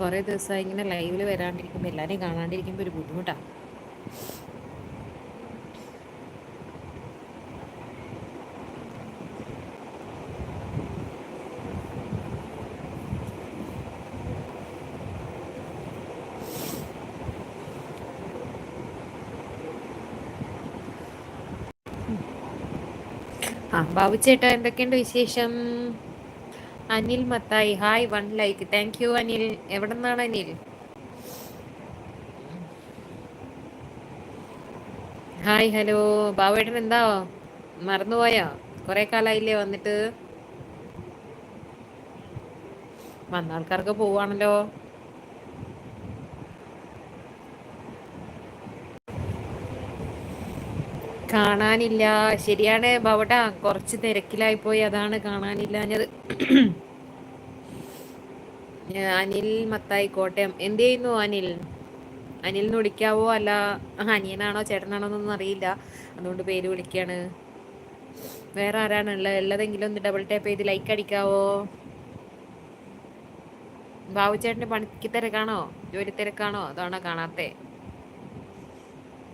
കുറേ ദിവസമായി ഇങ്ങനെ ലൈവിൽ വരാണ്ടിരിക്കുമ്പോൾ എല്ലാവരെയും കാണാണ്ടിരിക്കുമ്പോൾ ഒരു ബുദ്ധിമുട്ടാണ് ആ ബാബു ചേട്ടാ എന്തൊക്കെയുണ്ട് വിശേഷം? Anil Mathai. Hi one like thank you Anil. എവിടെ നിന്നാണ് അനിൽ? ഹായ് ഹലോ ബാബുവേട്ടൻ എന്താ? മറന്നുപോയോ? കുറെ കാലായില്ലേ വന്നിട്ട്. വന്ന ആൾക്കാർക്ക് പോവാണല്ലോ. കാണാനില്ല. ശരിയാണ് ബവട കുറച്ച് തിരക്കിലായി പോയി അതാണ് കാണാനില്ല കാണാനില്ലാഞ്ഞത് അനിൽ മത്തായി കോട്ടയം എന്ത് ചെയ്യുന്നു അനിൽ? അനിലിന് വിളിക്കാവോ? അല്ല അനിയനാണോ ചേട്ടനാണോ എന്നൊന്നും അറിയില്ല. അതുകൊണ്ട് പേര് വിളിക്കാണ്. വേറെ ആരാണ് ഉള്ളത് ഉള്ളതെങ്കിലും ഒന്ന് ഡബിൾ ടാപ്പ് ചെയ്ത് ലൈക്ക് അടിക്കാവോ? ബാബു ചേട്ടന് പണിക്ക് തിരക്കാണോ? ജോലി തിരക്കാണോ? അതാണോ കാണാത്തേ?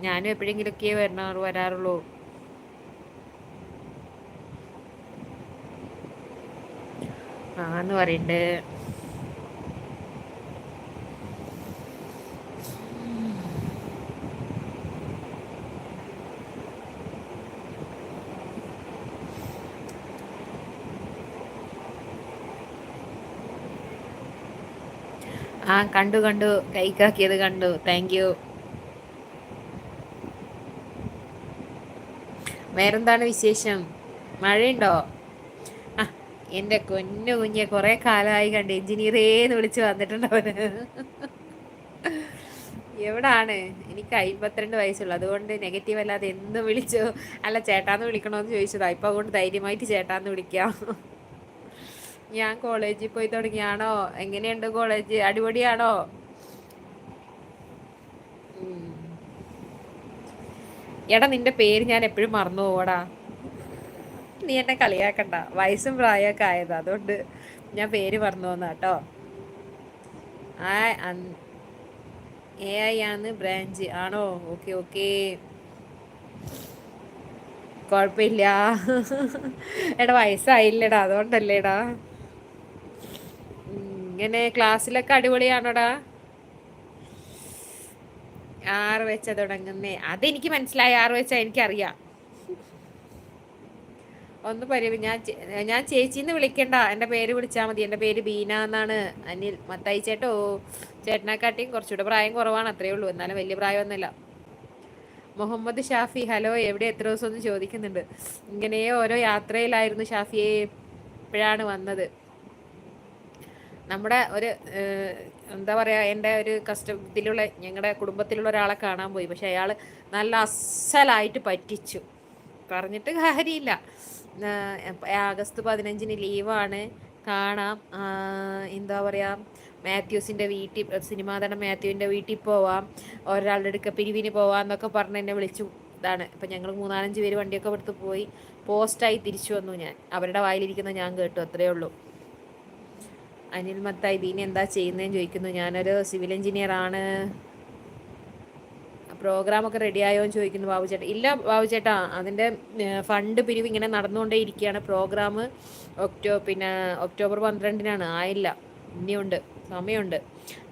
ഞാനും എപ്പോഴെങ്കിലൊക്കെയേ വരണ വരാറുള്ളൂ. ആന്ന് പറയണ്ട്. ആ കണ്ടു കണ്ടു. കൈക്കാക്കിയത് കണ്ടു. താങ്ക് യു വേറെന്താണ് വിശേഷം? മഴയുണ്ടോ? ആ എന്റെ കൊന്നു കുഞ്ഞെ കുറേ കാലമായി കണ്ട് എഞ്ചിനീയറേന്ന് വിളിച്ച് വന്നിട്ടുണ്ടവന് എവിടാണ്? എനിക്ക് അമ്പത്തിരണ്ട് വയസ്സുള്ളൂ. അതുകൊണ്ട് നെഗറ്റീവ് അല്ലാതെ എന്ന് വിളിച്ചു? അല്ല ചേട്ടാന്ന് വിളിക്കണമെന്ന് ചോദിച്ചതാ. ഇപ്പം അതുകൊണ്ട് ധൈര്യമായിട്ട് ചേട്ടാന്ന് വിളിക്കാം. ഞാൻ കോളേജിൽ പോയി തുടങ്ങിയാണോ? എങ്ങനെയുണ്ട് കോളേജ് അടിപൊളിയാണോ? എടാ നിന്റെ പേര് ഞാൻ എപ്പോഴും മറന്നു പോവാടാ. നീ എന്നെ കളിയാക്കണ്ട. വയസ്സും പ്രായമൊക്കെ ആയത്. അതുകൊണ്ട് ഞാൻ പേര് മറന്നു പോന്ന കേട്ടോ ആ എ ഐ ആണ് ബ്രാഞ്ച്. ആണോ? Okay okay. കുഴപ്പമില്ല. എടാ വയസ്സായില്ലടാ. അതുകൊണ്ടല്ലേടാ. ഇങ്ങനെ ക്ലാസ്സിലൊക്കെ അടിപൊളിയാണോടാ? ആറ് വെച്ച തുടങ്ങുന്നേ. അതെനിക്ക് മനസ്സിലായി. ആറ് വെച്ച എനിക്കറിയാം. ഒന്ന് പരി ഞാൻ ഞാൻ ചേച്ചിന്ന് വിളിക്കണ്ട. എന്റെ പേര് വിളിച്ചാൽ മതി. എന്റെ പേര് ബീന എന്നാണ്. അനിൽ മത്തായി ചേട്ടോ. ചേട്ടനെക്കാട്ടിയും കുറച്ചുകൂടെ പ്രായം കുറവാണ്. അത്രയേ ഉള്ളൂ. എന്നാലും വലിയ പ്രായമൊന്നുമില്ല. മുഹമ്മദ് ഷാഫി ഹലോ. എവിടെ എത്ര ദിവസം ഒന്ന് ചോദിക്കുന്നുണ്ട്. ഇങ്ങനെ ഓരോ യാത്രയിലായിരുന്നു ഷാഫിയെ ഇപ്പോഴാണ് വന്നത്. നമ്മുടെ ഒരു എന്താ പറയുക എന്റെ ഒരു കഷ്ടത്തിലുള്ള ഞങ്ങളുടെ കുടുംബത്തിലുള്ള ഒരാളെ കാണാൻ പോയി. പക്ഷെ അയാൾ നല്ല അസലായിട്ട് പറ്റിച്ചു. പറഞ്ഞിട്ട് കാര്യമില്ല. ആഗസ്റ്റ് പതിനഞ്ചിന് ലീവാണ്. കാണാം. എന്താ പറയുക മാത്യൂസിന്റെ വീട്ടിൽ സിനിമാ തന്നെ മാത്യുവിന്റെ വീട്ടിൽ പോവാം. ഒരാളുടെ അടുക്ക പിരിവിന് പോവാം എന്നൊക്കെ പറഞ്ഞ് എന്നെ വിളിച്ചു. ഇതാണ്. ഇപ്പം ഞങ്ങൾ മൂന്നാലഞ്ച് പേര് വണ്ടിയൊക്കെ എടുത്ത് പോയി. പോസ്റ്റായി തിരിച്ചു വന്നു ഞാൻ. അവരുടെ വായിലിരിക്കുന്ന ഞാൻ കേട്ടു. അത്രയേ ഉള്ളൂ. അനിൽ മത്തായി ദീനി എന്താ ചെയ്യുന്നതെന്ന് ചോദിക്കുന്നു. ഞാനൊരു സിവിൽ എഞ്ചിനീയർ ആണ്. പ്രോഗ്രാമൊക്കെ റെഡിയായോ എന്ന് ചോദിക്കുന്നു ബാബു ചേട്ടാ. ഇല്ല ബാബു ചേട്ടാ അതിന്റെ ഫണ്ട് പിരിവ് ഇങ്ങനെ നടന്നുകൊണ്ടേ ഇരിക്കുകയാണ്. പ്രോഗ്രാം ഒക്ടോ പിന്നെ ഒക്ടോബർ പന്ത്രണ്ടിനാണ്. ആയില്ല. ഇനിയുണ്ട്. സമയമുണ്ട്.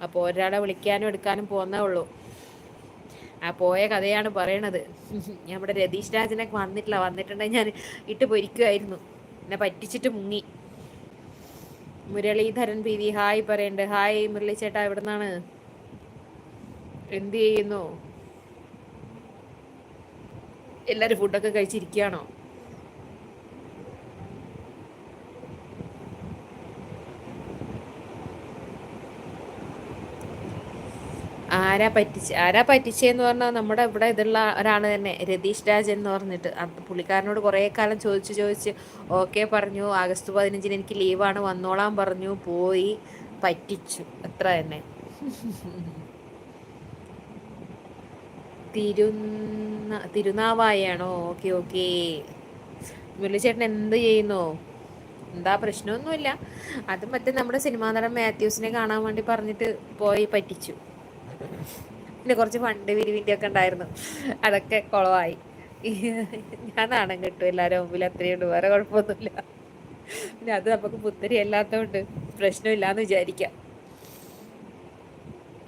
അപ്പോൾ ഒരാളെ വിളിക്കാനും എടുക്കാനും പോന്നേ ഉള്ളൂ. ആ പോയ കഥയാണ് പറയണത്. നമ്മുടെ രതീഷ് രാജനൊക്കെ വന്നിട്ടില്ല. വന്നിട്ടുണ്ടെങ്കിൽ ഞാൻ ഇട്ട് പൊരിക്കുമായിരുന്നു എന്നെ പറ്റിച്ചിട്ട് മുങ്ങി. മുരളീധരൻ പി വി ഹായ് പറയണ്ട്. ഹായ് മുരളി ചേട്ടാ എവിടെ നിന്നാണ് എന്ത് ചെയ്യുന്നു? എല്ലാവരും ഫുഡൊക്കെ കഴിച്ചിരിക്കുകയാണോ? ആരാ പറ്റിച്ച് ആരാ പറ്റിച്ചെന്ന് പറഞ്ഞാൽ നമ്മുടെ ഇവിടെ ഇതുള്ള ഒരാണ് തന്നെ രതീഷ് രാജ് എന്ന് പറഞ്ഞിട്ട്. പുള്ളിക്കാരനോട് കുറേ കാലം ചോദിച്ച് ചോദിച്ച് ഓക്കെ പറഞ്ഞു. ആഗസ്റ്റ് പതിനഞ്ചിന് എനിക്ക് ലീവാണ് വന്നോളാം പറഞ്ഞു. പോയി. പറ്റിച്ചു. അത്ര തന്നെ. തിരുന്ന തിരുനാവായാണോ ഓക്കെ ഓക്കെ. മുരളിച്ചേട്ടൻ എന്ത് ചെയ്യുന്നു? എന്താ പ്രശ്നമൊന്നുമില്ല. അത് മറ്റേ നമ്മുടെ സിനിമാ നടൻ മാത്യൂസിനെ കാണാൻ വേണ്ടി പറഞ്ഞിട്ട് പോയി പറ്റിച്ചു. പിന്നെ കുറച്ച് ഫണ്ട് വിരിവിന്റെ ഒക്കെ ഉണ്ടായിരുന്നു. അതൊക്കെ കുളമായി ഞാൻ കിട്ടും എല്ലാവരും മുമ്പിൽ അത്രയുണ്ട് വേറെ കുഴപ്പമൊന്നുമില്ല. പിന്നെ അത് നമുക്ക് പുത്തരി അല്ലാത്തതുകൊണ്ട് പ്രശ്നമില്ലാന്ന് വിചാരിക്കാം.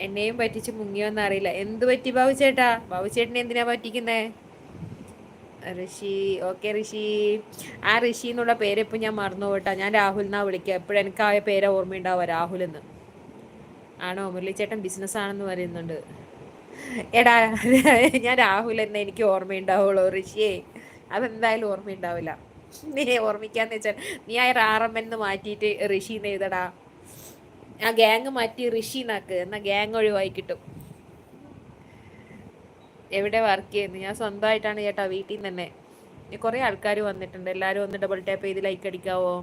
എന്നെയും പറ്റിച്ച് മുങ്ങിയോന്ന് അറിയില്ല. എന്ത് പറ്റി ബാബു ചേട്ടാ? ബാബു ചേട്ടനെ എന്തിനാ പറ്റിക്കുന്നേ? ഋഷി. ഓക്കെ ഋഷി. ആ ഋഷി എന്നുള്ള പേര് ഇപ്പം ഞാൻ മറന്നു പോട്ടാ ഞാൻ രാഹുൽ എന്നാ വിളിക്കുക. എപ്പോഴും എനിക്ക് ആ പേരെ ഓർമ്മയുണ്ടാവുക രാഹുൽ എന്ന്. ആണോ? മുരളിച്ചേട്ടൻ ബിസിനസ് ആണെന്ന് പറയുന്നുണ്ട്. എടാ ഞാൻ രാഹുൽ എന്നെ എനിക്ക് ഓർമ്മയുണ്ടാവുള്ളൂ ഋഷിയെ. അതെന്തായാലും ഓർമ്മയുണ്ടാവില്ല. നീ ഓർമ്മിക്കാന്ന് വെച്ചാൽ നീ ആ എം എന്ന് മാറ്റിയിട്ട് ഋഷി എന്ന് എഴുതടാ. ആ ഗ്യാങ് മാറ്റി ഋഷി എന്നാക്ക് എന്നാ ഗ്യാങ് ഒഴിവായി കിട്ടും. എവിടെ വർക്ക് ചെയ്യുന്നു? ഞാൻ സ്വന്തമായിട്ടാണ് ചേട്ടാ വീട്ടിൽ നിന്ന് തന്നെ. കുറേ ആൾക്കാർ വന്നിട്ടുണ്ട്. എല്ലാവരും ഒന്ന് ഡബിൾ ടാപ്പ് ചെയ്ത് ലൈക്ക് അടിക്കാവോ?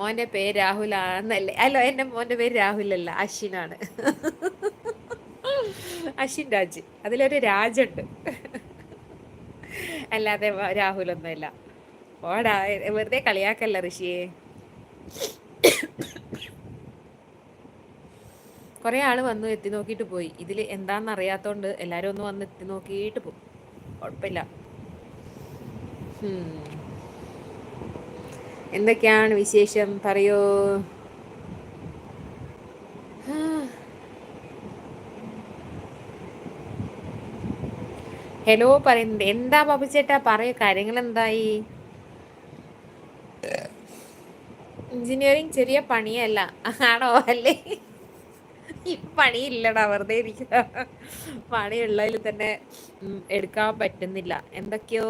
മോന്റെ പേര് രാഹുൽ ആണെന്നല്ലേ അല്ലോ എന്റെ മോന്റെ പേര് രാഹുൽ അല്ല അശ്വിനാണ്. അശ്വിൻ രാജ്. അതിലൊരു രാജുണ്ട്. അല്ലാതെ രാഹുലൊന്നുമില്ല. ഓടാ വെറുതെ കളിയാക്കല്ല ഋഷിയെ. കുറേ ആൾ വന്നു എത്തി നോക്കിയിട്ട് പോയി. ഇതിൽ എന്താണെന്ന് അറിയാത്തതുകൊണ്ട് എല്ലാവരും ഒന്ന് വന്ന് എത്തി നോക്കിയിട്ട് പോകും കുഴപ്പമില്ല എന്തൊക്കെയാണ് വിശേഷം? പറയൂ. ഹലോ പറയുന്നത് എന്താ ചേട്ടാ? പറയൂ കാര്യങ്ങൾ എന്തായി എഞ്ചിനീയറിങ് ചെറിയ പണിയല്ല. ആണോ? അല്ലേ? ഈ പണിയില്ലടാ വെറുതെ ഇരിക്കുക പണിയുള്ളതിൽ തന്നെ എടുക്കാൻ പറ്റുന്നില്ല. എന്തൊക്കെയോ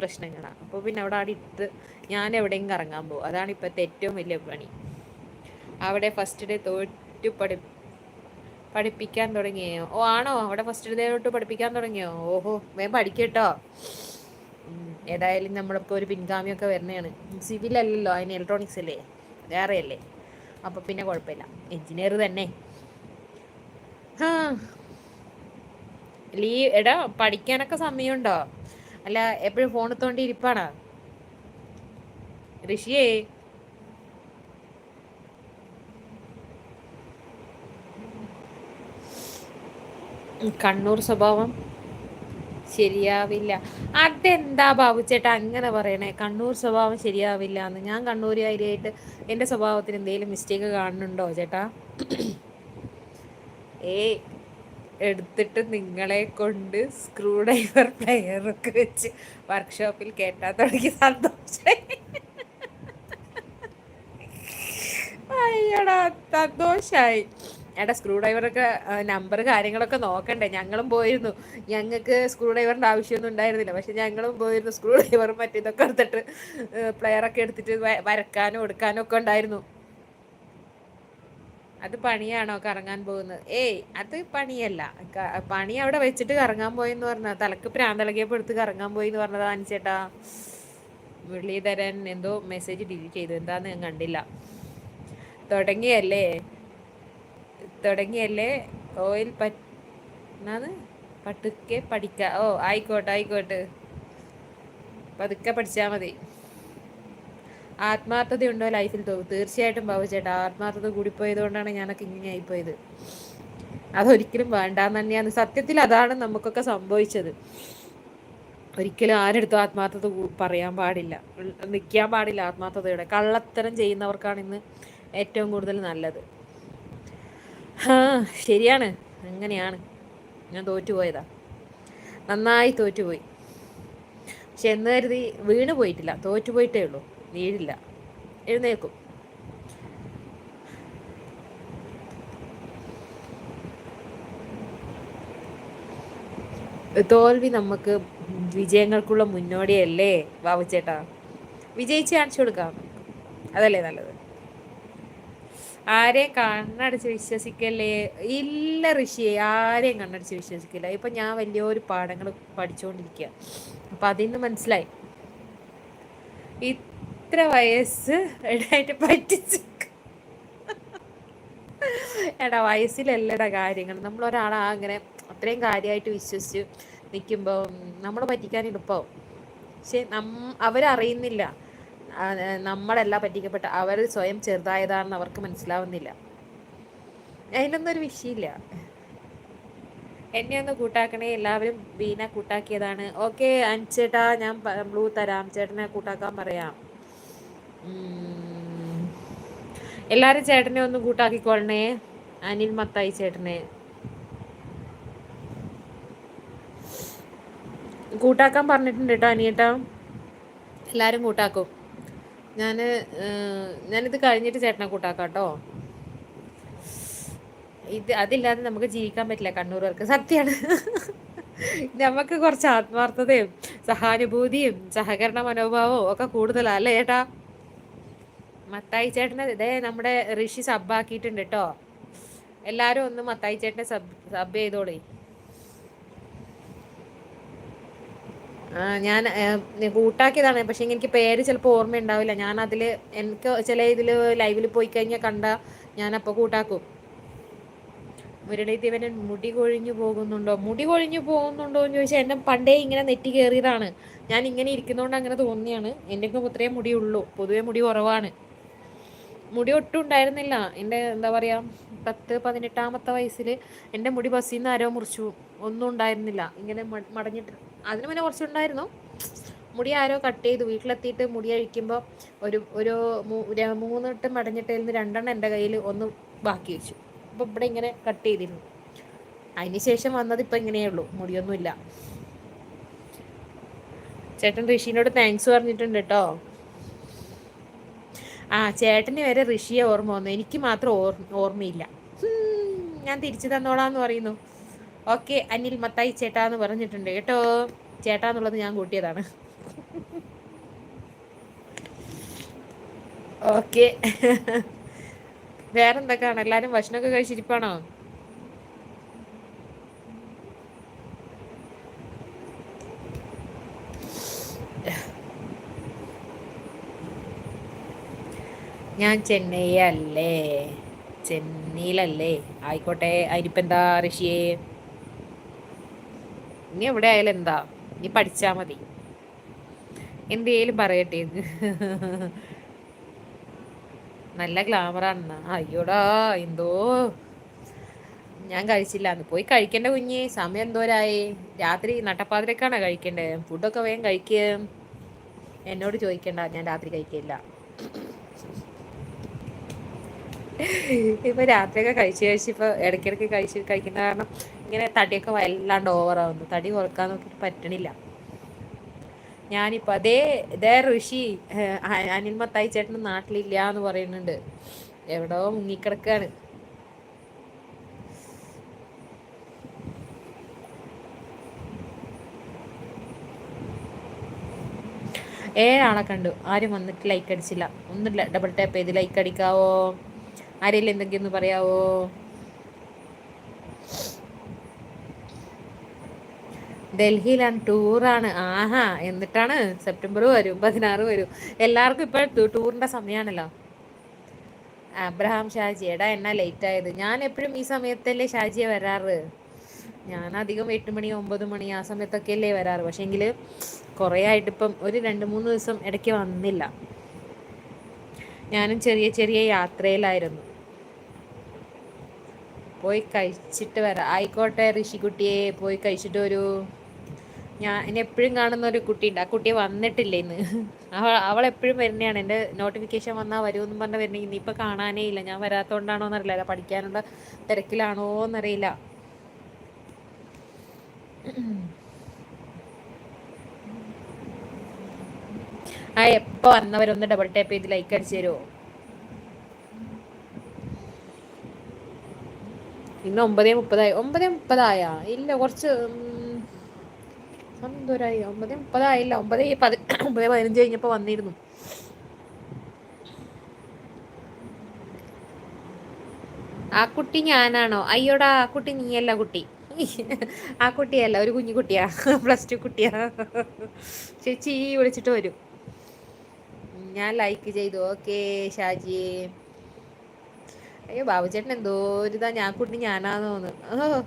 പ്രശ്നങ്ങളാണ് അപ്പോൾ പിന്നെ അവിടെ അവിടെ ഇട്ട് ഞാൻ എവിടെയും കറങ്ങാൻ പോകും. അതാണ് ഇപ്പോഴത്തെ ഏറ്റവും വലിയ പണി. അവിടെ ഫസ്റ്റ് ഡേ തോറ്റു പഠി പഠിപ്പിക്കാൻ തുടങ്ങിയോ? ഓ ആണോ? അവിടെ ഫസ്റ്റ് ഡേ തൊട്ട് പഠിപ്പിക്കാൻ തുടങ്ങിയോ? ഓഹോ വേഗം പഠിക്കട്ടോ. ഏതായാലും നമ്മളിപ്പോൾ ഒരു പിൻഗാമിയൊക്കെ വരുന്നതാണ്. സിവിൽ അല്ലല്ലോ അതിന് ഇലക്ട്രോണിക്സ് അല്ലേ? വേറെ അല്ലേ അപ്പോൾ പിന്നെ കുഴപ്പമില്ല. എഞ്ചിനീയർ തന്നെ. ലീവ് എടാ പഠിക്കാനൊക്കെ സമയമുണ്ടോ? അല്ല എപ്പോഴും ഫോൺ തോണ്ടി ഇരിപ്പാണോ ഋഷിയേ കണ്ണൂർ സ്വഭാവം ശരിയാവില്ല. അതെന്താ ബാബു ചേട്ടാ അങ്ങനെ പറയണേ? കണ്ണൂർ സ്വഭാവം ശരിയാവില്ല എന്ന്. ഞാൻ കണ്ണൂരുകാരിയായിട്ട് എന്റെ സ്വഭാവത്തിന് എന്തെങ്കിലും മിസ്റ്റേക്ക് കാണുന്നുണ്ടോ ചേട്ടാ? ഏ എടുത്തിട്ട് നിങ്ങളെ കൊണ്ട് സ്ക്രൂ ഡ്രൈവർ പ്ലെയറൊക്കെ വെച്ച് വർക്ക്ഷോപ്പിൽ കേട്ടാ തുടങ്ങി സന്തോഷമായി അയ്യടാ സന്തോഷായി എടാ സ്ക്രൂ ഡ്രൈവറൊക്കെ നമ്പർ കാര്യങ്ങളൊക്കെ നോക്കണ്ടേ? ഞങ്ങളും പോയിരുന്നു. ഞങ്ങൾക്ക് സ്ക്രൂ ഡ്രൈവറിന്റെ ആവശ്യമൊന്നും ഉണ്ടായിരുന്നില്ല. പക്ഷെ ഞങ്ങളും പോയിരുന്നു സ്ക്രൂ ഡ്രൈവറും മറ്റേതൊക്കെ എടുത്തിട്ട് പ്ലെയറൊക്കെ എടുത്തിട്ട് വരക്കാനും എടുക്കാനും ഒക്കെ ഉണ്ടായിരുന്നു. അത് പണിയാണോ കറങ്ങാൻ പോകുന്നത്? ഏയ് അത് പണിയല്ല. പണി അവിടെ വെച്ചിട്ട് കറങ്ങാൻ പോയെന്ന് പറഞ്ഞ തലക്ക് പ്രാന്തളകിയപ്പോൾ എടുത്ത് കറങ്ങാൻ പോയി എന്ന് പറഞ്ഞതാ അനുചേട്ടാ മുരളീധരൻ എന്തോ മെസ്സേജ് ഡിലീറ്റ് ചെയ്തു. എന്താന്ന് ഞാൻ കണ്ടില്ല. തുടങ്ങിയല്ലേ? തുടങ്ങിയല്ലേ? ഓയിൽ പറ്റുന്നത് പതുക്കെ പഠിക്ക. ഓ ആയിക്കോട്ടെ ആയിക്കോട്ടെ. പതുക്കെ പഠിച്ചാൽ മതി. ആത്മാർത്ഥതയുണ്ടോ ലൈഫിൽ തീർച്ചയായിട്ടും ചേട്ടാ. ആത്മാർത്ഥത കൂടിപ്പോയത് കൊണ്ടാണ് ഞാനൊക്കെ ഇങ്ങനെ ആയിപ്പോയത്. അതൊരിക്കലും വേണ്ടാന്ന് തന്നെയാണ്. സത്യത്തിൽ അതാണ് നമുക്കൊക്കെ സംഭവിച്ചത്. ഒരിക്കലും ആരെടുത്തും ആത്മാർത്ഥത പറയാൻ പാടില്ല. നിൽക്കാൻ പാടില്ല ആത്മാർത്ഥതയുടെ. കള്ളത്തരം ചെയ്യുന്നവർക്കാണ് ഇന്ന് ഏറ്റവും കൂടുതൽ നല്ലത്. ശരിയാണ്. അങ്ങനെയാണ്. ഞാൻ തോറ്റുപോയതാ. നന്നായി തോറ്റുപോയി. പക്ഷെ എന്ന് കരുതി വീണ് പോയിട്ടില്ല. തോറ്റുപോയിട്ടേ ഉള്ളൂ. വീഴില്ല. എഴുന്നേൽക്കും. തോൽവി നമുക്ക് വിജയങ്ങൾക്കുള്ള മുന്നോടിയല്ലേ ബാബുച്ചേട്ടാ? വിജയിച്ച് കാണിച്ചു കൊടുക്കാം. അതല്ലേ നല്ലത്? ആരെയും കണ്ണടച്ച് വിശ്വസിക്കല്ലേ? ഇല്ല ഋഷിയെ ആരെയും കണ്ണടച്ച് വിശ്വസിക്കില്ല. ഇപ്പം ഞാൻ വലിയൊരു പാഠങ്ങൾ പഠിച്ചുകൊണ്ടിരിക്കുക അപ്പം അതിൽ നിന്ന് മനസ്സിലായി. ഇത്ര വയസ്സ് ഇടായിട്ട് പറ്റിച്ച് എടാ വയസ്സിലല്ലടാ കാര്യങ്ങൾ. നമ്മൾ ഒരാളെ അങ്ങനെ അത്രയും കാര്യമായിട്ട് വിശ്വസിച്ച് നിൽക്കുമ്പോൾ നമ്മൾ പറ്റിക്കാൻ എളുപ്പമാവും പക്ഷെ നം അവരറിയുന്നില്ല. നമ്മളല്ല പറ്റിക്കപ്പെട്ട അവർ സ്വയം ചെറുതായതാണെന്ന് അവർക്ക് മനസ്സിലാവുന്നില്ല. അതിനൊന്നും ഒരു വിഷയമില്ല എന്നെ ഒന്ന് കൂട്ടാക്കണേ എല്ലാവരും വീന കൂട്ടാക്കിയതാണ്. ഓക്കെ അഞ്ചേട്ടാ ഞാൻ ബ്ലൂ തരാം. ചേട്ടനെ കൂട്ടാക്കാൻ പറയാം. എല്ലാവരും ചേട്ടനെ ഒന്ന് കൂട്ടാക്കിക്കൊള്ളണേ. അനിൽ മത്തായി ചേട്ടനെ. കൂട്ടാക്കാൻ പറഞ്ഞിട്ടുണ്ട് കേട്ടോ അനിയേട്ടാ. എല്ലാവരും കൂട്ടാക്കും. ഞാൻ ഞാനിത് കഴിഞ്ഞിട്ട് ചേട്ടനെ കൂട്ടാക്കാം കേട്ടോ ഇത് അതില്ലാതെ നമുക്ക് ജീവിക്കാൻ പറ്റില്ല കണ്ണൂർവർക്ക് സത്യമാണ് നമുക്ക് കുറച്ച് ആത്മാർത്ഥതയും സഹാനുഭൂതിയും സഹകരണ മനോഭാവവും ഒക്കെ കൂടുതലാണ് അല്ലേ ചേട്ടാ മത്തായി ചേട്ടനെ ഇതേ നമ്മുടെ ഋഷി സബ്ബാക്കിയിട്ടുണ്ട് കേട്ടോ എല്ലാവരും ഒന്ന് മത്തായി ചേട്ടനെ സബ് സബ് ചെയ്തോളേ. ഞാൻ കൂട്ടാക്കിയതാണ് പക്ഷെ എനിക്ക് പേര് ചിലപ്പോൾ ഓർമ്മ ഉണ്ടാവില്ല ഞാൻ അതിൽ എനിക്ക് ചില ഇതിൽ ലൈവിൽ പോയി കഴിഞ്ഞാൽ കണ്ട ഞാൻ അപ്പോൾ കൂട്ടാക്കും. മുരളീദേവനൻ മുടി കൊഴിഞ്ഞു പോകുന്നുണ്ടോ? മുടി കൊഴിഞ്ഞു പോകുന്നുണ്ടോ എന്ന് ചോദിച്ചാൽ എന്നെ പണ്ടേ ഇങ്ങനെ നെറ്റി കയറിയതാണ്. ഞാൻ ഇങ്ങനെ ഇരിക്കുന്നതുകൊണ്ട് അങ്ങനെ തോന്നിയാണ്. എന്റെ ഇത്രയും മുടിയുള്ളൂ പൊതുവേ മുടി കുറവാണ്. മുടി ഒട്ടും ഉണ്ടായിരുന്നില്ല. എന്റെ എന്താ പറയുക പത്ത് പതിനെട്ടാമത്തെ വയസ്സിൽ എന്റെ മുടി ബസ്സിൽ നിന്ന് ആരോ മുറിച്ചു. ഒന്നും ഉണ്ടായിരുന്നില്ല. ഇങ്ങനെ മടഞ്ഞിട്ട്. അതിന് മുന്നേ കുറച്ചുണ്ടായിരുന്നു. മുടി ആരോ കട്ട് ചെയ്തു. വീട്ടിലെത്തിയിട്ട് മുടി അഴിക്കുമ്പോൾ ഒരു ഒരു മൂന്ന് മൂന്നിട്ട് മടഞ്ഞിട്ടായിരുന്നു രണ്ടെണ്ണം എന്റെ കയ്യിൽ ഒന്ന് ബാക്കി വെച്ചു. അപ്പോൾ ഇവിടെ ഇങ്ങനെ കട്ട് ചെയ്തിരുന്നു. അതിന് ശേഷം വന്നത് ഇപ്പം ഇങ്ങനെയേ ഉള്ളൂ. മുടിയൊന്നുമില്ല. ചേട്ടൻ ഋഷിനോട് താങ്ക്സ് പറഞ്ഞിട്ടുണ്ട് കേട്ടോ. ആ ചേട്ടന് വരെ ഋഷിയെ ഓർമ്മ വന്നു. എനിക്ക് മാത്രം ഓർമ്മയില്ല. ഞാൻ തിരിച്ചു തന്നോളാന്ന് പറയുന്നു. ഓക്കെ അനിൽ മത്തായി ചേട്ടാന്ന് പറഞ്ഞിട്ടുണ്ട്. കേട്ടോ ചേട്ടാന്നുള്ളത് ഞാൻ കൂട്ടിയതാണ്. ഓക്കെ. വേറെന്തൊക്കെയാണ്? എല്ലാവരും ഭക്ഷണമൊക്കെ കഴിച്ചിരിപ്പാണോ? ഞാൻ ചെന്നൈയല്ലേ? ചെന്നൈയിലല്ലേ? ആയിക്കോട്ടെ അതിനിപ്പെന്താ ഋഷിയെ? ഇനി എവിടെ ആയാലും എന്താ? നീ പഠിച്ചാൽ മതി. എന്തേലും പറയട്ടെ. നല്ല ഗ്ലാമറാണ് അയ്യോടാ എന്തോ? ഞാൻ കഴിച്ചില്ല. അന്ന് പോയി കഴിക്കണ്ട കുഞ്ഞ്. സമയം എന്തോരായി? രാത്രി നട്ടപ്പാതിരക്കാണോ കഴിക്കേണ്ടത് ഫുഡൊക്കെ വേഗം കഴിക്കുക എന്നോട് ചോദിക്കണ്ട. ഞാൻ രാത്രി കഴിക്കില്ല. ഇപ്പൊ രാത്രിയൊക്കെ കഴിച്ച് കഴിച്ച് ഇപ്പൊ ഇടയ്ക്കിടയ്ക്ക് കഴിച്ച് കഴിക്കുന്ന കാരണം ഇങ്ങനെ തടിയൊക്കെ വല്ലാണ്ട് ഓവറാവുന്നു. തടി കുറയ്ക്കാൻ നോക്കിയിട്ട് പറ്റണില്ല. ഞാനിപ്പോൾ അതേ ഇതേ ഋഷി അനിൽ മത്തായി ചേട്ടൻ നാട്ടിലില്ല എന്ന് പറയുന്നുണ്ട്. എവിടോ മുങ്ങിക്കിടക്കാണ്. ഏഴാളെ കണ്ടു. ആരും വന്നിട്ട് ലൈക്ക് അടിച്ചില്ല. ഒന്നും ഡബിൾ ടാപ്പ് ചെയ്ത് ലൈക്ക് അടിക്കാവോ? ആരെങ്കിലും എന്തെങ്കിലും ഒന്ന് പറയാവോ? ഡൽഹിയിലാണ് ടൂറാണ്. ആഹാ എന്നിട്ടാണ് സെപ്റ്റംബർ വരും പതിനാറ് വരും. എല്ലാവർക്കും ഇപ്പോൾ ടൂറിന്റെ സമയമാണല്ലോ. അബ്രഹാം ഷാജി എടാ എന്നാ ലേറ്റ് ആയത്? ഞാൻ എപ്പോഴും ഈ സമയത്തല്ലേ ഷാജിയെ വരാറ്. ഞാൻ അധികം എട്ട് മണി ഒമ്പത് മണി ആ സമയത്തൊക്കെ അല്ലേ വരാറ്. പക്ഷേ എങ്കിൽ കുറേ ആയിട്ടിപ്പം ഒരു രണ്ട് മൂന്ന് ദിവസം ഇടയ്ക്ക് വന്നില്ല. ഞാനും ചെറിയ ചെറിയ യാത്രയിലായിരുന്നു. പോയി കഴിച്ചിട്ട് വരാം. ആയിക്കോട്ടെ ഋഷിക്കുട്ടിയെ പോയി കഴിച്ചിട്ട് ഒരു ഞാൻ എന്നെ എപ്പോഴും കാണുന്ന ഒരു കുട്ടിയുണ്ട്. ആ കുട്ടി വന്നിട്ടില്ല ഇന്ന്? അവൾ അവൾ എപ്പോഴും വരുന്നതാണ്. എന്റെ നോട്ടിഫിക്കേഷൻ വന്നാൽ വരുമെന്ന് പറഞ്ഞ് വരുന്നത് ഇന്നിപ്പോൾ കാണാനേ ഇല്ല. ഞാൻ വരാത്തതുകൊണ്ടാണോ എന്നറിയില്ല. അല്ല പഠിക്കാനുള്ള തിരക്കിലാണോ എന്നറിയില്ല. ആ എപ്പോൾ വന്നവരൊന്ന് ഡബിൾ ടാപ്പ് ചെയ്ത് ലൈക്ക് അടിച്ചു തരുമോ? ഇന്ന് ഒമ്പതേ മുപ്പതായി. ഒമ്പതേ മുപ്പതായ? ഇല്ല കുറച്ച് എന്തോരായി ഒമ്പതേ മുപ്പതായില്ല. ഒമ്പതേ പതി ഒമ്പതേ പതിനഞ്ച് കഴിഞ്ഞപ്പോൾ വന്നിരുന്നു. ആ കുട്ടി ഞാനാണോ? അയ്യോടാ ആ കുട്ടി നീയല്ല കുട്ടി. ആ കുട്ടിയല്ല ഒരു കുഞ്ഞു കുട്ടിയാ. പ്ലസ് ടു കുട്ടിയാ. ചേച്ചി വിളിച്ചിട്ട് വരും. ഞാൻ ലൈക്ക് ചെയ്തു. ഓക്കേ ഷാജിയെ. അയ്യോ ബാബുചേട്ടൻ എന്തോ ഒരിതാ ഞാൻ കുട്ടി ഞാനാന്ന് തോന്നുന്നു.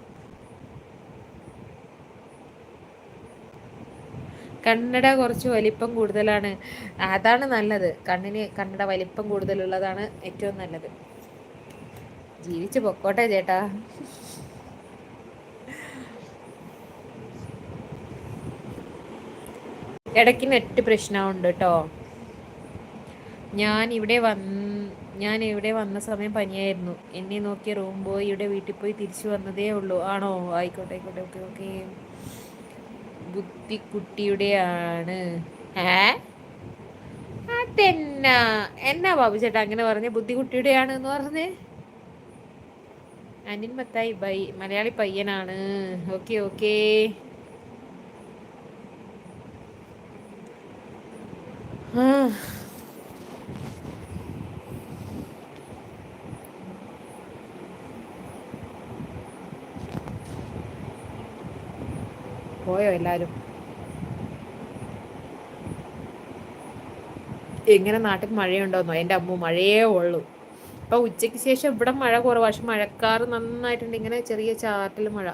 കണ്ണട കുറച്ച് വലിപ്പം കൂടുതലാണ്. അതാണ് നല്ലത്. കണ്ണിന് കണ്ണട വലിപ്പം കൂടുതലുള്ളതാണ് ഏറ്റവും നല്ലത്. ജീവിച്ച് പൊക്കോട്ടെ ചേട്ടാ. ഇടയ്ക്ക് നെറ്റ് പ്രശ്നമുണ്ട് കേട്ടോ. ഞാൻ ഇവിടെ വന്ന് ഞാൻ ഇവിടെ വന്ന സമയം പനിയായിരുന്നു. എന്നെ നോക്കിയ റൂം ഇവിടെ വീട്ടിൽ പോയി തിരിച്ചു വന്നതേ ഉള്ളൂ. ആണോ? ആയിക്കോട്ടെ ആയിക്കോട്ടെ. Okay okay. ബുദ്ധിക്കുട്ടിയുടെയാണ്. ഏ? അതെന്നാ? എന്നാ ബാബു ചേട്ടാ അങ്ങനെ പറഞ്ഞ? ബുദ്ധിക്കുട്ടിയുടെയാണ് എന്ന് പറഞ്ഞേ? അനിൽ മത്തായി ബൈ. മലയാളി പയ്യനാണ്. Okay okay. പോയോ എല്ലാവരും എങ്ങനെ നാട്ടിൽ മഴയുണ്ടോന്നോ? എന്റെ അമ്മ മഴയേ ഉള്ളൂ. അപ്പൊ ഉച്ചയ്ക്ക് ശേഷം ഇവിടെ മഴ കുറവ്. പക്ഷെ മഴക്കാർ നന്നായിട്ടുണ്ട്. ഇങ്ങനെ ചെറിയ ചാറ്റൽ മഴ.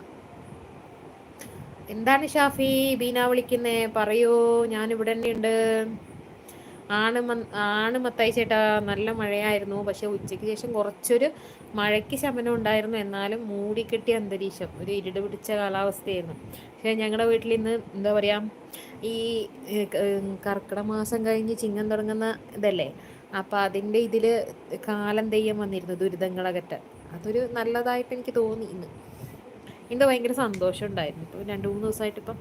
എന്താണ് ഷാഫി? ബീന വിളിക്കുന്നേ. പറയൂ. ഞാൻ ഇവിടെ ഉണ്ട് ആണ് ആണ് മത്തായി ചേട്ടാ നല്ല മഴയായിരുന്നു. പക്ഷെ ഉച്ചയ്ക്ക് ശേഷം കുറച്ചൊരു മഴയ്ക്ക് ശമനം ഉണ്ടായിരുന്നു. എന്നാലും മൂടിക്കെട്ടിയ അന്തരീക്ഷം ഒരു ഇരുട് പിടിച്ച കാലാവസ്ഥയായിരുന്നു. പക്ഷേ ഞങ്ങളുടെ വീട്ടിൽ ഇന്ന് എന്താ പറയുക ഈ കർക്കിടക മാസം കഴിഞ്ഞ് ചിങ്ങം തുടങ്ങുന്ന ഇതല്ലേ? അപ്പോൾ അതിന്റെ ഇതിൽ കാലം തെയ്യം വന്നിരുന്നു ദുരിതങ്ങളകറ്റാൻ. അതൊരു നല്ലതായിട്ട് എനിക്ക് തോന്നി ഇന്ന്. ഇന്ന് ഭയങ്കര സന്തോഷം ഉണ്ടായിരുന്നു. ഇപ്പോൾ രണ്ട് മൂന്ന് ദിവസമായിട്ട് ഇപ്പം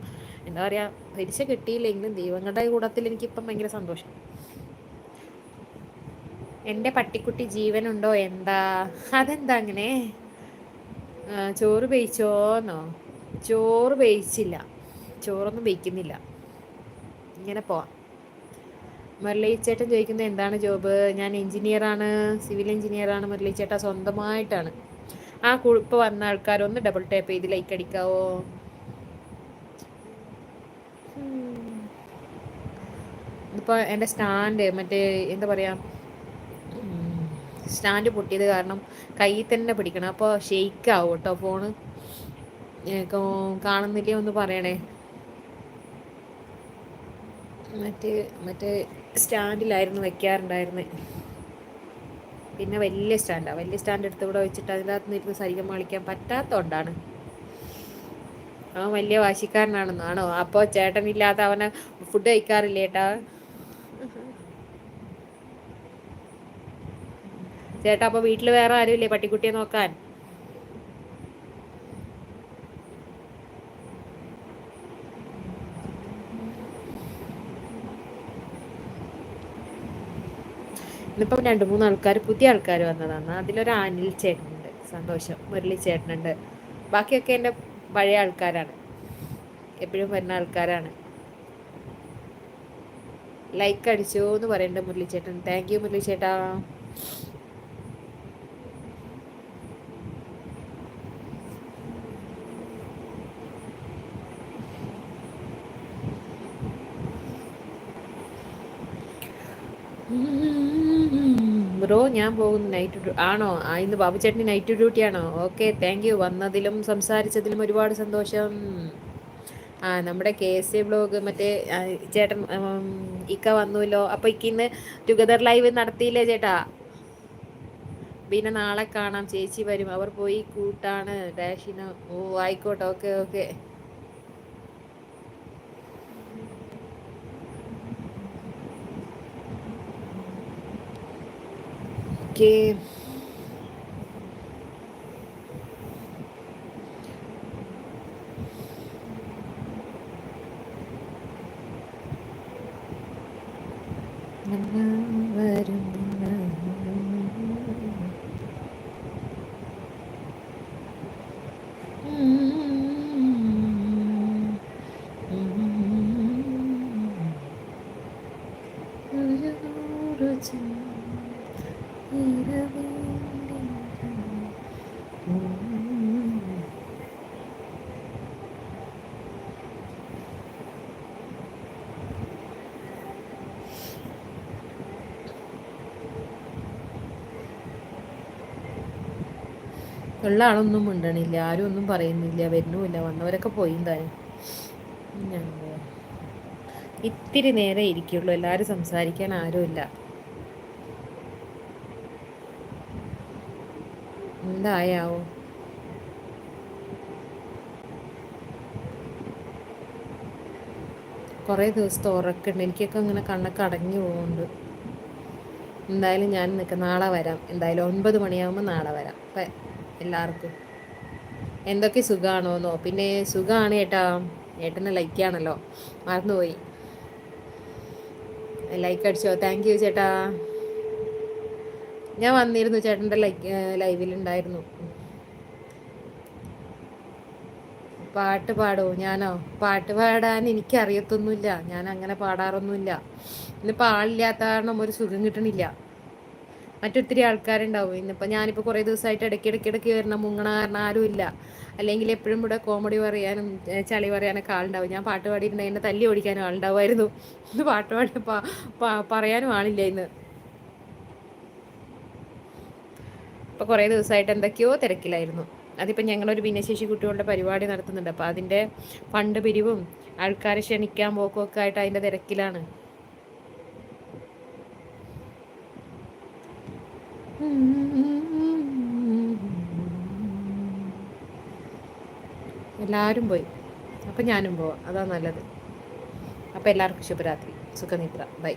എന്താ പറയുക പരിശ കിട്ടിയില്ലെങ്കിലും ദൈവങ്ങളുടെ കൂടത്തിൽ എനിക്കിപ്പം ഭയങ്കര സന്തോഷം. എന്റെ പട്ടിക്കുട്ടി ജീവനുണ്ടോ? എന്താ? അതെന്താ അങ്ങനെ? ചോറ് വേയിച്ചോന്നോ ചോറ് വേയിച്ചില്ല ചോറൊന്നും വേയിക്കുന്നില്ല ഇങ്ങനെ പോവാം. മുരളീച്ചേട്ടൻ ചോദിക്കുന്നത് എന്താണ് ജോബ്? ഞാൻ എഞ്ചിനീയറാണ് സിവിൽ എഞ്ചിനീയറാണ്. മുരളീച്ചേട്ട സ്വന്തമായിട്ടാണ്. ആ കുഴപ്പം വന്ന ആൾക്കാരൊന്ന് ഡബിൾ ടാപ്പ് ചെയ്ത് ലൈക്ക് അടിക്കാവോ? ഇപ്പോൾ എന്റെ സ്റ്റാൻഡ് മറ്റേ എന്താ പറയുക സ്റ്റാൻഡ് പൊട്ടിയത് കാരണം കയ്യിൽ തന്നെ പിടിക്കണം. അപ്പോൾ ഷെയ്ക്ക് ആവും കേട്ടോ ഫോണ്. കാണുന്നില്ലേ ഒന്ന് പറയണേ? മറ്റേ മറ്റേ സ്റ്റാൻഡിലായിരുന്നു വെക്കാറുണ്ടായിരുന്നത് പിന്നെ വലിയ സ്റ്റാൻഡാണ് വലിയ സ്റ്റാൻഡ് എടുത്ത് ഇവിടെ വെച്ചിട്ട് അതിനകത്ത് നിന്ന് ഇരുന്ന് സരിഗം കളിക്കാൻ പറ്റാത്തതുകൊണ്ടാണ് അവൻ വലിയ വാശിക്കാരനാണെന്നാണോ? അപ്പോൾ ചേട്ടനില്ലാത്ത അവനെ ഫുഡ് കഴിക്കാറില്ലേ ഏട്ടാ ചേട്ടാ അപ്പോൾ വീട്ടിൽ വേറെ ആരുമില്ലേ പട്ടിക്കുട്ടിയെ നോക്കാൻ? ഇന്നിപ്പം രണ്ട് മൂന്ന് ആൾക്കാർ പുതിയ ആൾക്കാർ വന്നതാണ്. അതിലൊരു അനിൽ ചേട്ടനുണ്ട് സന്തോഷം. മുരളി ചേട്ടനുണ്ട്. ബാക്കിയൊക്കെ എന്റെ പഴയ ആൾക്കാരാണ്. എപ്പോഴും വരുന്ന ആൾക്കാരാണ്. ലൈക്ക് അടിച്ചോ എന്ന് പറയുന്നുണ്ട് മുരളി ചേട്ടൻ. താങ്ക് യു മുരളി ചേട്ടാ. ബ്രോ ഞാൻ പോകുന്നു. നൈറ്റ് ആണോ? ഇന്ന് ബാബു ചേട്ടന് നൈറ്റ് ഡ്യൂട്ടി ആണോ? ഓക്കെ താങ്ക് യു വന്നതിലും സംസാരിച്ചതിലും ഒരുപാട് സന്തോഷം. ആ നമ്മുടെ കെ എസ് എ ബ്ലോഗ് മറ്റേ ചേട്ടൻ ഇക്ക വന്നുവല്ലോ അപ്പോൾ ഇക്ക ഇന്ന് ടുഗദർ ലൈവ് നടത്തിയില്ലേ ചേട്ടാ? പിന്നെ നാളെ കാണാം. ചേച്ചി വരും. അവർ പോയി കൂട്ടാണ്. ഡാഷിന് ഓ ആയിക്കോട്ടെ. ഓക്കെ ഓക്കെ કે ഉള്ള ആളൊന്നും മിണ്ടണില്ല ആരും ഒന്നും പറയുന്നില്ല വരുന്നുമില്ല വന്നവരൊക്കെ പോയി ഇത്തിരി നേരെ ഇരിക്കുള്ളൂ എല്ലാവരും സംസാരിക്കാൻ ആരുമില്ല. എന്തായാവോ? കുറേ ദിവസത്തെ ഉറക്കുണ്ട്. എനിക്കൊക്കെ ഇങ്ങനെ കണ്ണൊക്കെ അടഞ്ഞു പോകുന്നുണ്ട് എന്തായാലും ഞാൻ നിൽക്കാം നാളെ വരാം. എന്തായാലും ഒൻപത് മണിയാകുമ്പോൾ നാളെ വരാം. അപ്പം എല്ലാവർക്കും എന്തൊക്കെ സുഖമാണോന്നോ പിന്നെ സുഖമാണ് ഏട്ടാ. ഏട്ടനെ ലൈക്കാണല്ലോ മറന്നുപോയി. ലൈക്ക് അടിച്ചോ. താങ്ക് യു ചേട്ടാ. ഞാൻ വന്നിരുന്നു ചേട്ടന്റെ ലൈവിൽ ലൈവിലുണ്ടായിരുന്നു. പാട്ട് പാടോ? ഞാനോ? പാട്ട് പാടാൻ എനിക്ക് അറിയത്തൊന്നുമില്ല ഞാൻ അങ്ങനെ പാടാറൊന്നുമില്ല. ഇന്നിപ്പോൾ ആളില്ലാത്ത കാരണം ഒരു സുഖം കിട്ടണില്ല. മറ്റൊത്തിരി ആൾക്കാരുണ്ടാവും. ഇന്നിപ്പോൾ ഞാനിപ്പോൾ കുറേ ദിവസമായിട്ട് ഇടയ്ക്ക് ഇടയ്ക്ക് ഇടയ്ക്ക് വരണം മുങ്ങണ കാരണം ആരുമില്ല. അല്ലെങ്കിൽ എപ്പോഴും ഇവിടെ കോമഡി പറയാനും ചളി പറയാനൊക്കെ ആളുണ്ടാവും. ഞാൻ പാട്ട് പാടിയിട്ടുണ്ടെങ്കിൽ എന്നെ തല്ലി ഓടിക്കാനും ആളുണ്ടാവുമായിരുന്നു. ഇന്ന് പാട്ട് പാടി പറയാനും ആളില്ല ഇന്ന്. ഇപ്പോൾ കുറേ ദിവസമായിട്ട് എന്തൊക്കെയോ തിരക്കിലായിരുന്നു. അതിപ്പോൾ ഞങ്ങളൊരു ഭിന്നശേഷി കുട്ടികളുടെ പരിപാടി നടത്തുന്നുണ്ട്. അപ്പോൾ അതിന്റെ ഫണ്ട് പിരിവും ആൾക്കാരെ ക്ഷണിക്കാൻ പോക്കും ഒക്കെ ആയിട്ട് അതിന്റെ തിരക്കിലാണ്. എല്ലാവരും പോയി. അപ്പം ഞാനും പോവാം. അതാ നല്ലത്. അപ്പോൾ എല്ലാവർക്കും ശുഭരാത്രി. സുഖനിദ്ര. ബൈ.